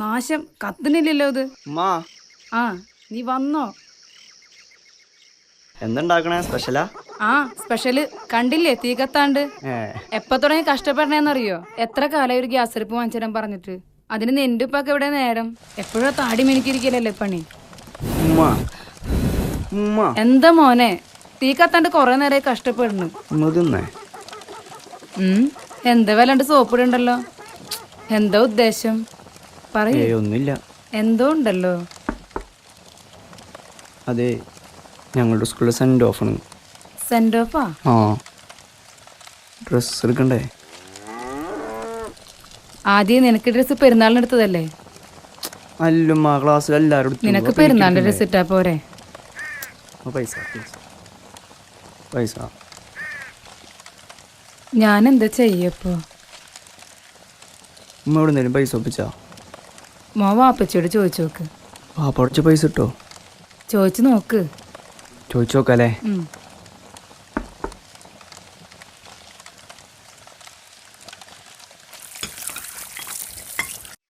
നാശം. കത്തുന്നില്ലല്ലോ ഇത്. ഉമ്മാ. ആ നീ വന്നോ? എന്തുണ്ടാക്കണേ സ്പെഷ്യലാ? ആ സ്പെഷ്യൽ കണ്ടില്ലേ തീ കത്താണ്ട് എപ്പ തുടങ്ങി കഷ്ടപ്പെടണേന്നറിയോ? എത്ര കാലം ഒരു ഗ്യാസ് അടുപ്പ് വാങ്ങിച്ചിടാൻ പറഞ്ഞിട്ട്? അതിന് നിന്റെ ഉപ്പൊക്കെ എവിടെ നേരം? എപ്പോഴും താടി മിനിക്കിരിക്കലല്ലേ പണി? എന്താ മോനെ? തീ കത്താണ്ട് കൊറേ നേരം കഷ്ടപ്പെടുന്നു. എന്താ വല്ലാണ്ട് സോപ്പിടുണ്ടല്ലോ? എന്താ ഉദ്ദേശം? പറയൂ. ഒന്നുമില്ല. എന്തോ ഉണ്ടല്ലോ. അതെ ഞങ്ങളുടെ സ്കൂളിൽ സെൻഡ് ഓഫാണ് സെന്റ് ഓഫാ ആ? ഡ്രസ് എടുക്കണ്ടേ? ആദ്യം നിനക്ക് ഡ്രസ് പെരുന്നാളിന് എടുത്തതല്ലേ? അല്ലുമ്മ ക്ലാസ്സിൽ എല്ലാവരും. നിനക്ക് പെരുന്നാളിന്റെ ഡ്രസ് ഇട്ടാ പോരെ. പൈസ പൈസ. ഞാൻ എന്താ ചെയ്യപ്പോ? ഉമ്മ എവിടെ പൈസ ഒപ്പിച്ചാ? മോ വാപ്പച്ചിയോട് ചോദിച്ചു നോക്ക്. കുറച്ച് പൈസ കിട്ടോ? ചോദിച്ചു നോക്ക്. ചോദിച്ചു നോക്കാല്ലേ?